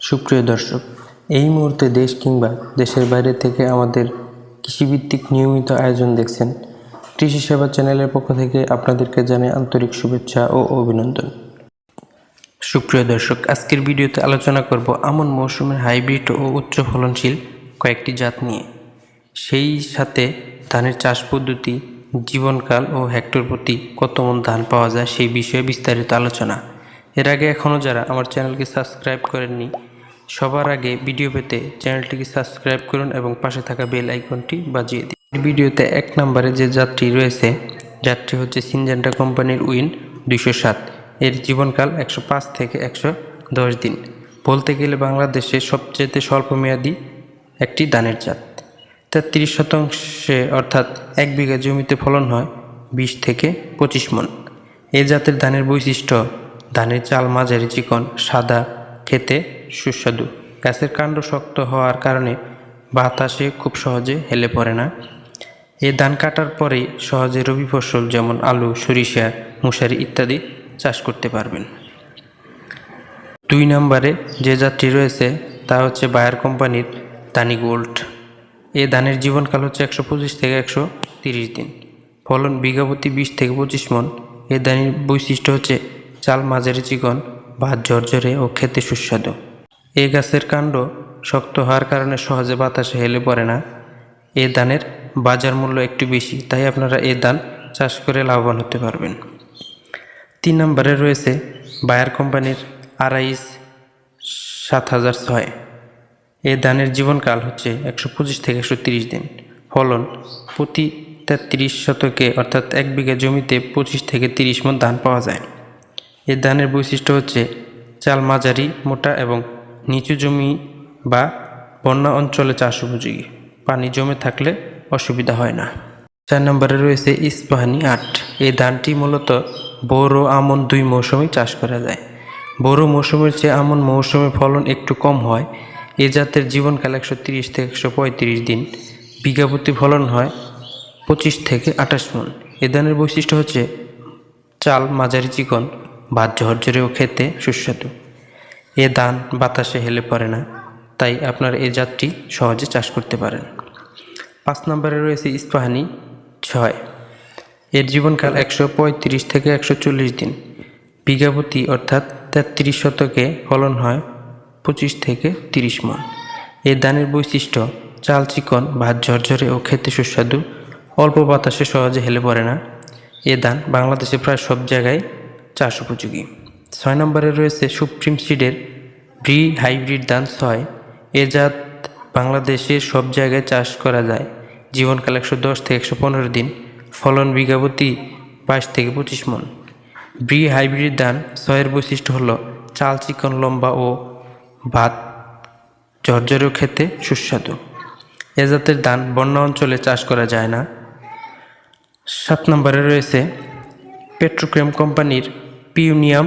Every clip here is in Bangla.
সুপ্রিয় দর্শক, এই মুহূর্তে দেশ কিংবা দেশের বাইরে থেকে আমাদের কৃষিভিত্তিক নিয়মিত আয়োজন দেখছেন কৃষি সেবা চ্যানেলের পক্ষ থেকে আপনাদেরকে জানাই আন্তরিক শুভেচ্ছা ও অভিনন্দন। সুপ্রিয় দর্শক, আজকের ভিডিওতে আলোচনা করব আমন মৌসুমের হাইব্রিড ও উচ্চ ফলনশীল কয়েকটি জাত নিয়ে। সেই সাথে ধানের চাষ পদ্ধতি, জীবনকাল ও হেক্টর প্রতি কত মন ধান পাওয়া যায় সেই বিষয়ে বিস্তারিত আলোচনা। এর আগে এখনও যারা আমার চ্যানেলকে সাবস্ক্রাইব করেননি সবার আগে ভিডিও পেতে চ্যানেলটিকে সাবস্ক্রাইব করুন এবং পাশে থাকা বেল আইকনটি বাজিয়ে দিন। ভিডিওতে এক নম্বরে যে যাত্রী রয়েছে, যাত্রী হচ্ছে সিনজেন্টা কোম্পানির উইন দুইশো সাত। এর জীবনকাল একশো পাঁচ থেকে একশো দশ দিন। বলতে গেলে বাংলাদেশে সবচেয়ে স্বল্পমেয়াদী একটি ধানের জাত। তেত্রিশ শতাংশে অর্থাৎ এক বিঘা জমিতে ফলন হয় বিশ থেকে পঁচিশ মন। এ জাতের ধানের বৈশিষ্ট্য, ধানের চাল, মাঝারি চিকন, সাদা, খেতে সুস্বাদু। গাছের কাণ্ড শক্ত হওয়ার কারণে বাতাসে খুব সহজে হেলে পড়ে না। এ ধান কাটার পরেই সহজে রবি ফসল যেমন আলু, সরিষা, মশারি ইত্যাদি চাষ করতে পারবেন। দুই নম্বরে যে জাতটি রয়েছে তা হচ্ছে বায়ার কোম্পানির দানি গোল্ড। এ ধানের জীবনকাল হচ্ছে একশো পঁচিশ থেকে একশো তিরিশ দিন। ফলন বিঘাপতি বিশ থেকে পঁচিশ মন। এ ধানের বৈশিষ্ট্য হচ্ছে চাল মাঝারি চিকন, ভাত ঝরঝরে ও খেতে সুস্বাদু। এ গাছের কাণ্ড শক্ত হওয়ার কারণে সহজে বাতাসে হেলে পড়ে না। এ ধানের বাজার মূল্য একটু বেশি, তাই আপনারা এ ধান চাষ করে লাভবান হতে পারবেন। তিন নম্বরে রয়েছে বায়ার কোম্পানির আড়াইশ সাত হাজার ছয়। এ ধানের জীবনকাল হচ্ছে একশো পঁচিশ থেকে একশো তিরিশ দিন। ফলন প্রতি তেত্রিশ শতকে, অর্থাৎ এক বিঘা জমিতে পঁচিশ থেকে তিরিশ মন ধান পাওয়া যায়। এ ধানের বৈশিষ্ট্য হচ্ছে চাল মাঝারি মোটা এবং নিচু জমি বা বন্যা অঞ্চলে চাষ উপযোগী। পানি জমে থাকলে অসুবিধা হয় না। চার নম্বরে রয়েছে ইস্পাহানি আট। এই ধানটি মূলত বোরো আমন দুই মৌসুমে চাষ করা যায়। বোরো মৌসুমের চেয়ে আমন মৌসুমে ফলন একটু কম হয়। এ জাতের জীবনকাল একশো তিরিশ থেকে একশো পঁয়ত্রিশ দিন। বিঘাপতি ফলন হয় পঁচিশ থেকে আঠাশ মন। এ ধানের বৈশিষ্ট্য হচ্ছে চাল, মাঝারি চিকন, ভাত ঝরঝরেও খেতে সুস্বাদু। এ ধান বাতাসে হেলে পড়ে না, তাই আপনার এই জাতটি সহজে চাষ করতে পারেন। পাঁচ নম্বরে রয়েছে ইস্পাহানি ছয়। এর জীবনকাল একশো পঁয়ত্রিশ থেকে একশো চল্লিশ দিন। বিঘাপতি অর্থাৎ তেত্রিশ শতকে ফলন হয় পঁচিশ থেকে তিরিশ মন। এই ধানের বৈশিষ্ট্য, চাল, চিকন, ভাত, ঝরঝরে ও খেতে সুস্বাদু, অল্প বাতাসে সহজে হেলে পড়ে না। এ ধান বাংলাদেশে প্রায় সব জায়গায় চাষ উপযোগী। ছয় নম্বরে রয়েছে সুপ্রিম সিডের ব্রি হাইব্রিড ধান ছয়। এ জাত বাংলাদেশের সব জায়গায় চাষ করা যায়। জীবনকাল একশো দশ থেকে একশো পনেরো দিন, ফলন বিঘাপতি বাইশ থেকে পঁচিশ মন। ব্রি হাইব্রিড ধান ছয়ের বৈশিষ্ট্য হলো চাল, চিকন, লম্বা ও ভাত ঝরঝরেও খেতে সুস্বাদু। এ জাতের ধান বন্যা অঞ্চলে চাষ করা যায় না। সাত নম্বরে রয়েছে পেট্রোক্রেম কোম্পানির পিউনিয়াম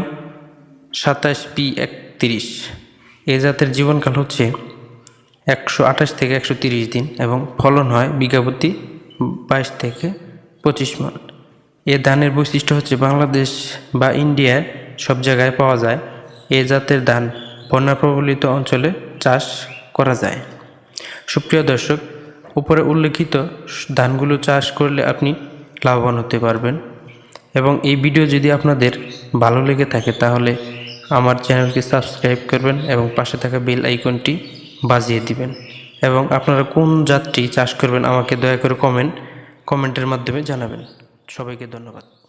সাতাশ পি একত্রিশ। এ জাতের জীবনকাল হচ্ছে একশো আঠাশ থেকে একশো তিরিশ দিন এবং ফলন হয় বিঘাপতি বাইশ থেকে পঁচিশ মন। এ ধানের বৈশিষ্ট্য হচ্ছে বাংলাদেশ বা ইন্ডিয়ায় সব জায়গায় পাওয়া যায়। এ জাতের ধান বন্যা প্রবলিত অঞ্চলে চাষ করা যায়। সুপ্রিয় দর্শক, উপরে উল্লেখিত ধানগুলো চাষ করলে আপনি লাভবান হতে পারবেন। এবং এই ভিডিও যদি আপনাদের ভালো লেগে থাকে তাহলে আমার চ্যানেলকে সাবস্ক্রাইব করবেন এবং পাশে থাকা বেল আইকনটি বাজিয়ে দিবেন। এবং আপনারা কোন জাতটি চাষ করবেন আমাকে দয়া করে কমেন্ট কমেন্টের মাধ্যমে জানাবেন। সবাইকে ধন্যবাদ।